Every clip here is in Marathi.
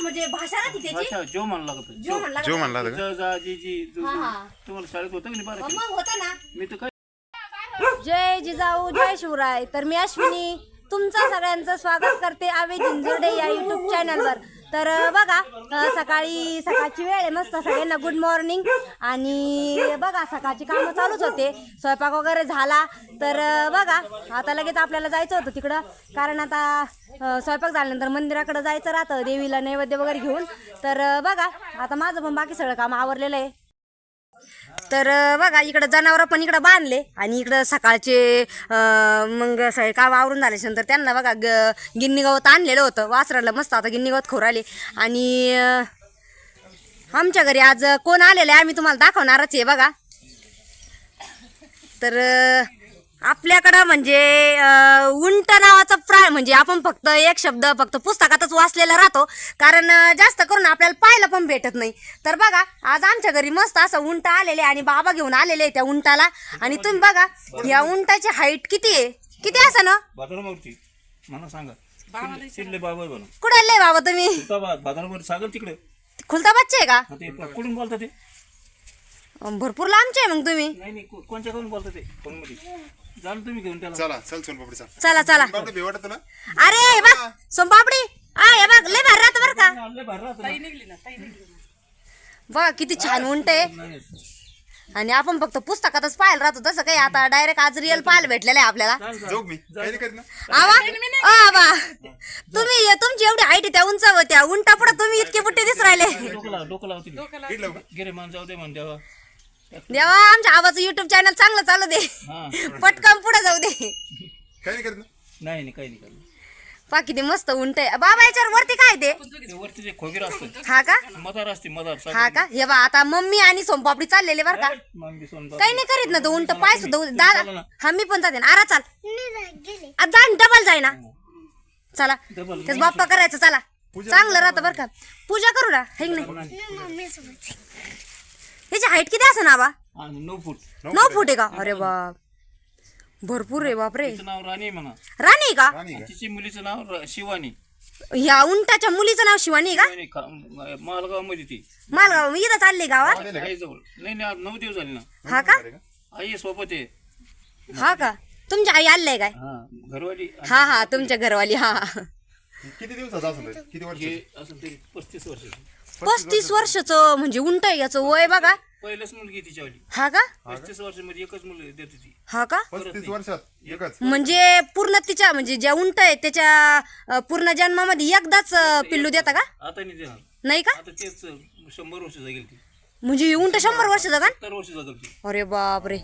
म्हणजे भाषा ना ती त्याची भाषा जो म्हणला का तो? जो म्हणला जो का? म्हणला होता का ज, जा जी जी जु, हा, जु. हा. तुम्हाला शाळेत होतं की नाही बारा मग होतं ना मी तर काय जय जिजाऊ जय शिवराय तर मी अश्विनी तुमचं सगळ्यांचं स्वागत करते आवे जिंजुर्डे या युट्यूब चॅनलवर तर बघा सकाळी सकाळची वेळ आहे मस्त सगळ्यांना गुड मॉर्निंग आणि बघा सकाळची कामं चालूच होते. स्वयंपाक वगैरे झाला. तर बघा आता लगेच आपल्याला जायचं होतं तिकडं. कारण आता स्वयंपाक झाल्यानंतर मंदिराकडे जायचं राहतं. देवीला नैवेद्य वगैरे घेऊन. तर बघा आता माझं पण बाकी सगळं काम आवरलेलं आहे. तर बघा इकडं जनावरं पण इकडं बांधले. आणि इकडं सकाळचे मग सगळे काम आवरून झाल्याच्यानंतर त्यांना बघा ग गिन्नी गवत आणलेलं होतं. वासराला मस्त आता गिन्नी गवत खोराले आणि आमच्या घरी आज कोण आलेलं आहे आम्ही तुम्हाला दाखवणारच आहे बघा. तर आपल्याकडं म्हणजे उंट नावाचा प्राय म्हणजे आपण फक्त एक शब्द फक्त पुस्तकातच वाचलेला राहतो. कारण जास्त करून आपल्याला पाहायला पण भेटत नाही. तर बघा आज आमच्या घरी मस्त असं उंट आलेले आणि बाबा घेऊन आलेले आहे त्या उंटाला. आणि तुम्ही बघा या उंटाची हाईट किती आहे? किती असं ना? मला सांगा. बाबा कुठे आले बाबा तुम्ही? बाजारावर सागर तिकडे. खुलता बच्चे आहे का? ते कुठून बोलता ते? भरपूर लांबचे आहे मग तुम्ही. कोणच्या बोलता ते? तुम्ही घेऊन त्याला. चला चल सोनपापडी चल. चला चला. बापडे भेवाटत ना? अरे हे बघ सोमपापडी आ हे बघ लय भारी राहतं बरं का. ना. बघा किती छान उंट आहे. नाही. आणि आपण फक्त पुस्तकातच पाहायला राहतो. तसं काही आता डायरेक्ट आज रिअल पाहायला भेटलेलं आहे आपल्याला. जाऊ मी. काही नाही करीत ना? आवा. आवा तुम्ही तुमची एवढी हाईट त्या उंच होत्या उंटा पुढे तुम्ही इतके बुट्टे दिस राहिले. डोकं लाव डोकं लावतील इकडं लावू का? गेले मान जाऊ दे म्हण देवा. देवा आमच्या आवाज युट्यूब चॅनल चांगलं चालू दे. हा. पटकन पुढे जाऊ दे. काही नाही करीत ना. नाही नाही काही नाही. पा किती मस्त उंट आहे. बाबा याच्यावर वरती काय ते? ते वरती जे खोगीर असतं हा का? मदार असते मदार हा का? हे बा आता मम्मी आणि सोमपापडी चाललेले बरं का? मग काही नाही करीत ना तो उंट पाय सुद्धा दादा हा मी पण जाते. ना आरा चाल. आ, जा डबल जाय ना. चला. डबल तेच बाप्पा करायचं चला. चांगलं राहतं बरं का. पूजा करू ना. हे की नाही? ह्याची हाईट किती असं ना बा? नऊ फूट. नऊ फूट आहे का? अरे बाप. भरपूर आहे बापरे. तिचं नाव राणी आहे म्हणा. राणी आहे का? तिची मुलीचं नाव र- शिवानी. ह्या उंटाच्या मुलीचं नाव शिवानी आहे का? मालगावमध्ये ती. मालगाव इथं चालली गावात? आई जवळ. नाही नाही आज नऊ दिवस झाले ना. हा का? आई सोबत आहे. हा का? तुमच्या आई आलंय काय? हा घरवाली. आणि हा हा तुमच्या घरवाली हा किती दिवसाचा ते? किती वर्ष? हे असं तरी पस्तीस वर्ष. पस्तीस वर्षाचं म्हणजे उंट आहे याचं वय बघा. पहिलंच मुलगी तिच्यावाली. हा का? पस्तीस वर्षामध्ये एकच मुलगी देत होती. हा का? पस्तीस वर्षात एकच. म्हणजे पूर्ण तिच्या म्हणजे ज्या उंट आहे त्याच्या पूर्ण जन्मामध्ये एकदाच पिल्लू देता का? आता नाही देणार. नाही का? आता तेच शंभर वर्ष जगेल ती. म्हणजे ही उंट शंभर वर्ष का सत्तर वर्ष जगेल ती. अरे बापरे.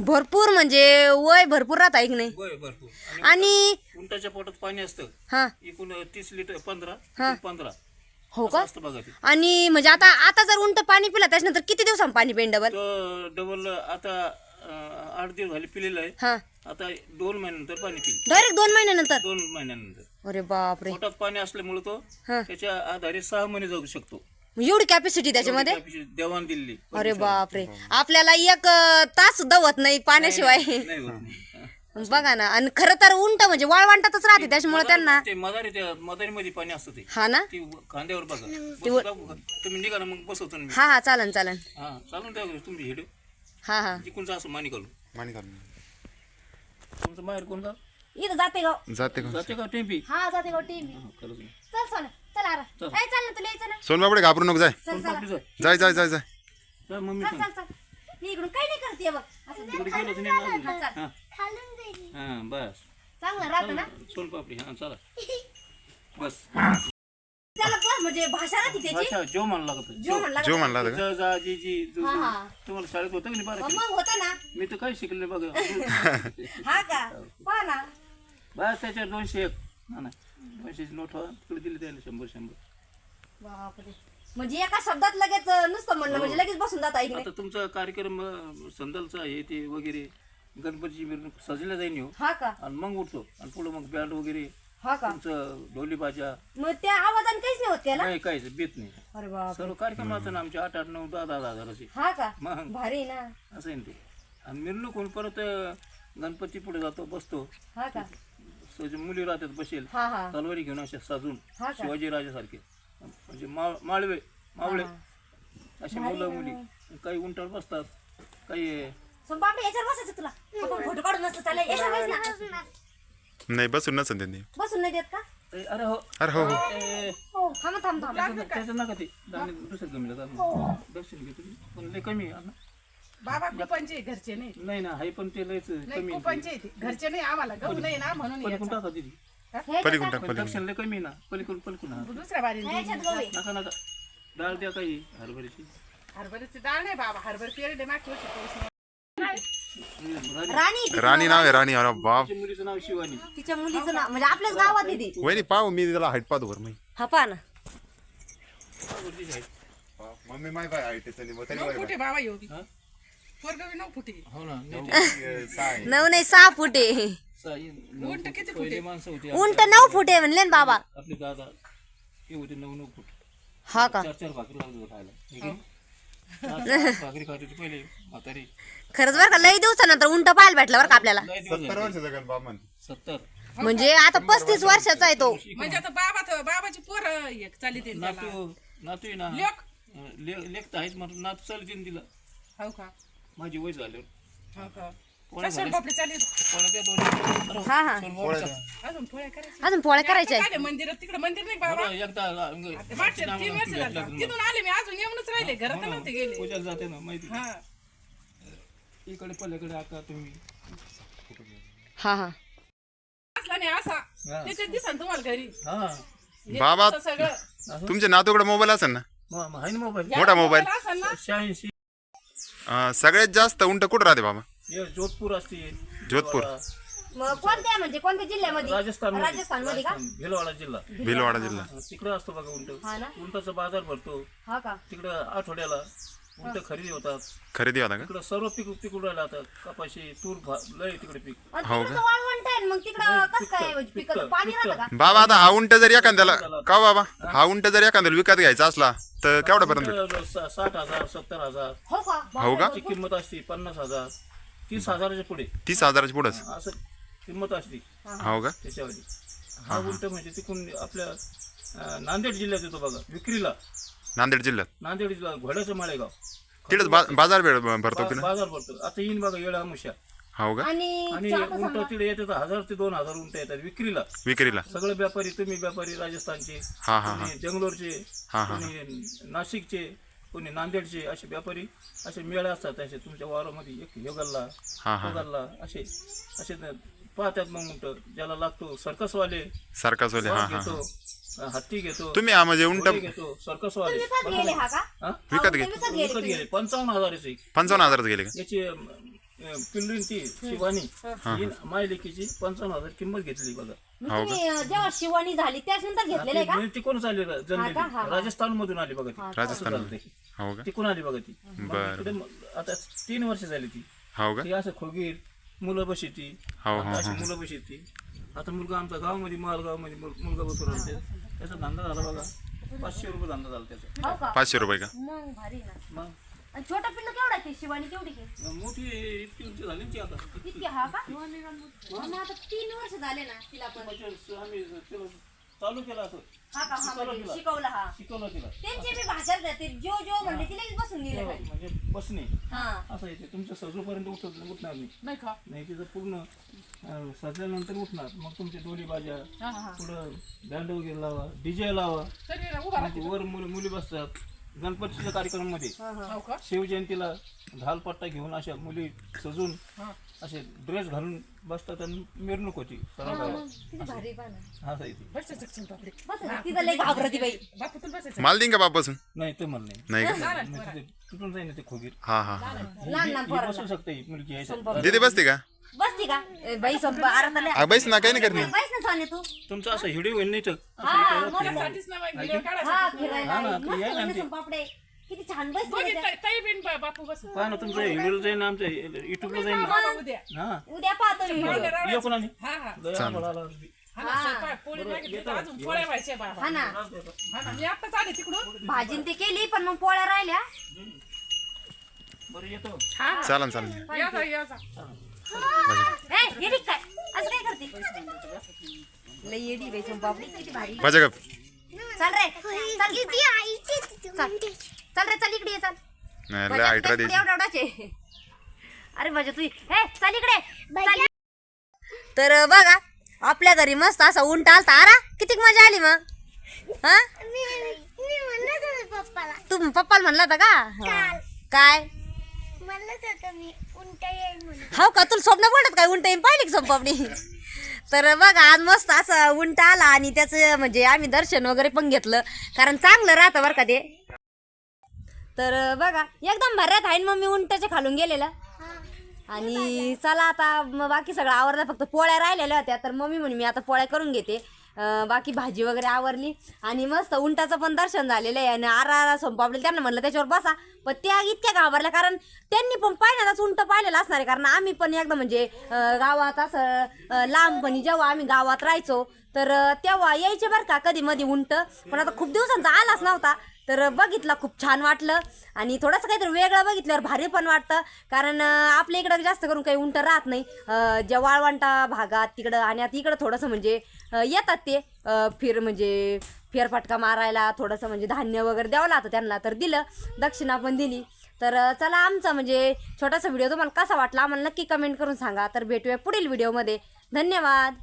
भरपूर म्हणजे वय भरपूर राहत आहे की नाही? भरपूर. आणि आणि उंटाच्या पोटात पाणी असतं. हा. एकूण तीस लिटर पंधरा हा. पंधरा. हो का? असतं बघा ते. आणि म्हणजे आता आता जर उंट पाणी पिला त्याच्यानंतर किती दिवसांनी पाणी पेन डबल तो डबल आता अं, आठ दिवस झाले पिलेलं आहे. हा. आता दोन महिन्यानंतर पाणी पिल डायरेक्ट दोन महिन्यानंतर? दोन महिन्यानंतर. अरे बापरे. पोटात पाणी असल्यामुळे तो हा. त्याच्या आधारे सहा महिने जगू शकतो. मग एवढी कॅपॅसिटी त्याच्यामध्ये? देवाण दिलेली अरे बापरे. आपल्याला एक अं, तास सुद्धा होत नाही पाण्याशिवाय. नाही होत नाही. बघा ना आणि खरं तर उंट म्हणजे वाळवंटातच राहते त्याच्यामुळे त्यांना ते मदारी त्या मदारीमध्ये पाणी असतं ते. हा ना? ती खांद्यावर बघा. बसू दाखवू का? तुम्ही निघा ना मग बसवतो ना मी. हा हा चालन चालन. हा चालून द्या तुमची हेड. हा हा. असं मानी घालू तुमचं माहेर कोणता? इथं जाते गाव जाते का जाते का टेम्पी. हा जाते गाव टीम खरंच नाही. चल सोना. चल आरा चल. ए चल ना तुला यायचं ना. सोनपापडे घाबरू नको जाय. चल चल. पापडी जाय. जाय जाय जाय मम्मी चल सांग चल चल. मी इकडून काही नाही करते बघ. असं तिकडे गेलो तर नाही लागलं. हा, चल. हा हा बस. चांगलं राहतं ना? सोनपापडी हा चला. बस. त्याला म्हणजे भाषा राहते त्याची. अच्छा जो म्हणला का तो? जो म्हणला का? जो म्हणला होता का? ज, जा जी जी जु, हा, जु. हा. तुम्हाला शाळेत होतं की नाही बारा मग होतं ना. मी तर काही शिकले बघा. हा का? पहा ना. बस त्याच्यावर दोनशे एक. हा ना नोट तिकडे दिली त्याला शंभर शंभर. बापरे. म्हणजे एका शब्दात लगेच अं, नुसतं म्हणलं म्हणजे लगेच बसून जात ऐकणे आता तुमचा कार्यक्रम अं, संदलचा हे ते वगैरे गणपतीची मिरवणूक सजल्या जाईन हो हा का? आणि मग उठतो. आणि पुढं मग बँड वगैरे हा का? तुमचं ढोली बाजा. मग त्या आवाजाने काहीच नाही होत त्याला? नाही काहीच बीत नाही. अरे बाप सर्व कार्यक्रम राहतो ना आमचे आठ आठ नऊ दहा दहा हजाराचे हा का? मग? भारी आहे ना. असं आहे ना ते. आणि मिरवणूक होऊन परत अं, गणपती पुढे जातो बसतो. हा का? सज मुली राहतात बसेल. हा हा. तलवारी घेऊन अशा साजून. हा का? शिवाजी राजासारखे. म्हणजे माळवे मावळे. असे मुलं मुली. काही उंटावर बसतात. काही सोनपापडी याच्यावर बसायचं तुला. आपण फोटो काढून नसतं चालेल याच्यावर बस ना नाही बसून नसेल त्यांनी. बसून नाही देत का? ए, अरे हो. अरे हो हो. ए, हो थांब थांब थांब. त्याचं न- त्याचं नका ते. दाणे दुसरं जमीला हो. दर्शन घेतो पण लय कमी आहे ना बाबा कुपनचे घरचे नाही? नाही ना हाय पण ते लयच नाही कमी आहे. कुपनचे. घरचे नाही आम्हाला. गहू नाही ना म्हणून पलीकडून याचं. टाका दिदी. हे? पलीकडून टाक पण पलीकडून. दर्शन लय कमी आहे ना. पलीकडून पलीकडून हा. दुसऱ्या बारी ह्याच्यात गहू आहे. नका नका. डाळ द्या काही हरभऱ्याची. हरभऱ्याची डाळ नाही बाबा हरभर पेरडे मागच्या वर्षी पाऊस नाही. राणी- राणी तिचं राणी नाव आहे राणी अरे बाप. तिच्या मुलीचं नाव शिवानी. तिच्या मुलीचं नाव म्हणजे आपल्याच गावात आहे ती. वहिनी पाहू मी त्याला हाईट पाहतो बरं मी. हा पहा ना. वरतीच आहे. मम्मी माय बाय हाईट नऊ फुटे बाबा येऊ हा? पोरगवी नऊ फुटे. हो ना नेते. नऊ नाही सहा फुट. नऊ उंट फूट. किती फूट पहिले आहे? माणसं होती उंट नऊ फुट म्हणले ना बाबा. आपली दादा ते होते नऊ नऊ फूट. हा का? चार चार भाकरी लागत होतं खायला. हे. चार- चार भाकरी खात होती पहिले म्हातारी खरंच बरं का लई दिवसानंतर उंट पाहायला भेटलं बरं का आपल्याला. लय दिवस सत्तर झाले. वर्षाचा म्हण सत्तर. म्हणजे आता पस्तीस वर्षाचा आहे तो. म्हणजे आता बाबा तर- बाबाची पोर एक चालली ते नातू नातू आहे ना. लेक. अं, ले- लेक तर आहेच म्हणून नातू तिला. हो का? माझी वय झाल्यावर. हो का? हा हा. अजून पोळ्या करायच्या? अजून पोळ्या करायच्या आहेत. काय मंदिरात? तिकडे मंदिर नाही बाबा. ते मागच्या तीन वर्ष झालं. तिथून आले मी अजून येऊनच राहिले. घरात हो. ना, नव्हते गेले. पूजाला जाते ना माहिती हा. इकडे पलीकडे आता तुम्ही. हा हा. असला नाही असा. हा. त्याच्यात दिसन तुम्हाला घरी. हा. हे बाबा- असं सगळं. तुमच्या नातूकडे मोबाईल असेल ना? आहे मोबाईल? मोठा मोबाईल असेल ना. शहाऐंशी. अं, सगळ्यात जास्त उंट कुठं राहते बाबा? हे जोधपूर असते. जोधपूर. मग कोणत्या म्हणजे कोणत्या जिल्ह्यामध्ये? राजस्थान राजस्थानमध्ये का? भिलवाडा जिल्हा. भिलवाडा जिल्हा. तिकडे असतो बघा उंट. हा ना. उंटाचा बाजार भरतो. हा का? तिकडं आठवड्याला उंट खरेदी होतात. खरेदी होता का? तिकडं सर्व पीक पिकून राहिलं आता. कपाशी तूर भा- लय तिकडे पीक. हो तिकडचं वाळवंट आहे मग तिकडं कसं काय पिकतं, पिकत? पाणी पिकतं. राहतं का? बाबा आता हा उंट जर एखाद्याला का बाबा? हा उंट जर एखाद्याला विकत घ्यायचा असला तर केवढ्यापर्यंत भेटेल? उंट सा- साठ हजार सत्तर हजार. हो का? हो का? ची किंमत असते पन्नास हजार. तीस हजाराच्या पुढे. तीस हजाराची पुढंच? असं किंमत असते हो का? त्याच्यामध्ये हा उंट म्हणजे तिकडून आपल्या नांदेड जिल्ह्यात येतो बघा विक्रीला. नांदेड जिल्ह्यात? नांदेड जिल्हा घोड्याचं माळेगाव. तिथेच बा- बाजार भेट भरतो बा- बाजार भरतो. आता येईन बघा येळा मुश्या हो का? आणि उंट तिकडे येतात हजार ते दोन हजार उंट येतात विक्रीला. विक्रीला. सगळे व्यापारी तुम्ही व्यापारी राजस्थानचे हा हा हा. कोणी जंगलोरचे हा, हा, कोणी नाशिकचे कोणी नांदेडचे असे व्यापारी असे मेळे असतात असे तुमच्या वावरामध्ये एक हे गल्ला हा. हा असे असे पाहतात मग उंट ज्याला लागतो सर्कसवाले. सारखाच वाले हा वाघ हा घेतो अं, हत्ती घेतो तुम्ही हा म्हणजे उंट घोडे घेतो सर्कसवाले. विकत गेले हा का? हा? विकत घे विकत गेले पंचावन्न हजाराचे. पंचावन्न हजारात गेले का? याची पिल्लून ती शिवानी ही. मायलेकीची पंचावन्न हजार किंमत घेतली बघा. तुम्ही अं, जेव्हा शिवानी झाली त्याच्यानंतर घेतलेलं आहे का? ती- कोण चालली हा का? हा, हा. राजस्थान मधून आली बघा ती. राजस्थान. हो का? ती. कोण आली बघा ती? मग बरं. आता तीन वर्ष झाली ती. हो का? ती असं खोगीर मुलं बशी ती हो, हो, आता अशी हो. मुलं बशी ती आता मुलगा आमचा गावामध्ये मालगावमध्ये मुल- मुलगा बसून राहते. त्याचा धंदा झाला बघा. पाचशे रुपये धंदा झाला त्याचा. हो का? पाचशे रुपये का? मग भारी ना. मग? आणि छोटा पिल्लू केवढा आहे ते? शिवानी केवढी आहे? मोठी इतकी उंची झाली ना ती आता. इतकी हा का? मग आता तीन वर्ष झाले ना तिला पण. म्हणजे आम्ही तिला चालू केलं असं. हा का? हा म्हणजे शिकवलं हा. शिकवलं तिला. त्यांची मी भाषा जाते जो जो म्हणले तिला बसून दिलं खाली. म्हणजे बसणे. हा. असं येते तुमच्या सजूपर्यंत उठत उठणार नाही. नाही का? नाही तिथं पूर्ण अं, सजल्यानंतर उठणार. मग तुमचे डोली बाजा हा हा पुढं बँड वगैरे लावा डीजे लावा. तरी मग वर मुली मुली बसतात. गणपतीच्या कार्यक्रमामध्ये. हो का शिवजयंतीला घालपट्टा घेऊन अशा मुली सजून हा. असे ड्रेस घालून बसतात आणि मिरवणूक होती. आहे. बसायचं का बापू माल का बापासून? नाही ते म्हणलं नाही. नाही का? तिथे तुटून जाईल ना ते खोगीर हा हा. हा लहान लहान ही पोराला. बसू शकते ही मुलगी दीदी बसते का? बाई संप आ, बैस ना काही नाही करणे बैस ना सोने तू. तुमचं असं हिडी होईल नाही तर. हा मला साठीच ना बाई, व्हिडिओ काढायचा. हा फिरायला. हा ना, मस्त ते यायला म्हणे ते. संपापडे. किती छान बस बघितलं, ताई बिन बा- बापू बस. पहा ना तुमचं हिडीला जाईन आमचं युट्यूबला जाईन ना. बाबा उद्या. हा. उद्या पाहतो मी. व्हिडिओ ये कोणाने हा हा. लय आम्हाला आला. हा ना, स्वयंपाक, पोळी मागितली तर अजून पोळ्या व्हायच्या बाबा. हा ना. हा ना मी आत्ताच आले तिकडून. भाजीन ते केली पण मग पोळ्या राहिल्या. बरं येतो. हा हा चालन चालन. या जा, या जा. ए येडी काय असं काय करते? लई येडी बाई संपापडी किती भारी. बजा गप चल रे. चल. चल. चल रे चल इकडे ये, चल. नाही, लय भज्या आयटरा तुझ्या द्यायची एवढा एवढाच. आहे. अरे भज्या तू हे चल इकडे. चल. तर बघा आपल्या घरी मस्त असा उंट आलता. आरा किती मजा आली मग. हा? पप्पाला. तू पप्पाला म्हणला होता का? हा. काय? म्हणलंच होतं मी उंट येईल म्हणून. हो का? तुला स्वप्न पडत काय? उंट येईन पाहिली का स्वप्नी तर बघा आज मस्त असं उंट आला आणि त्याचं म्हणजे आम्ही दर्शन वगैरे पण घेतलं. कारण चांगलं राहतं बरं का ते. तर बघा एकदम भऱ्यात आहे ना मम्मी उंटाच्या खालून गेलेला. आणि चला आता मग बाकी सगळं आवरलं फक्त पोळ्या राहिलेल्या होत्या. तर मम्मी म्हणे मी आता पोळ्या करून घेते. बाकी भाजी वगैरे आवरली. आणि मस्त उंटाचं पण दर्शन झालेलं आहे. आणि आरा आरा सोमपापले त्यांना म्हणलं त्याच्यावर बसा. पण त्या इतक्या घाबरल्या कारण त्यांनी पण पहिल्यांदाच उंट पाहिलेलं असणार आहे. कारण आम्ही पण एकदा म्हणजे गावात असं लांबपणी जेव्हा आम्ही गावात राहायचो तर तेव्हा यायचे बरं का कधी मध्ये उंट. पण आता खूप दिवसांचा आलाच नव्हता. तर बघितला खूप छान वाटलं. आणि थोडंसं काहीतरी वेगळं बघितल्यावर भारी पण वाटतं. कारण आपल्या इकडं जास्त करून काही उंट राहत नाही. ज्या वाळवंटा भागात तिकडं आणि आता इकडं थोडंसं म्हणजे येतात ते. फिर म्हणजे फेरफटका मारायला थोडंसं म्हणजे धान्य वगैरे द्यावं लागतं त्यांना तर दिलं. दक्षिणा पण दिली. तर चला आमचा म्हणजे छोटासा व्हिडिओ तुम्हाला कसा वाटला आम्हाला नक्की कमेंट करून सांगा. तर भेटूया पुढील व्हिडिओमध्ये. धन्यवाद.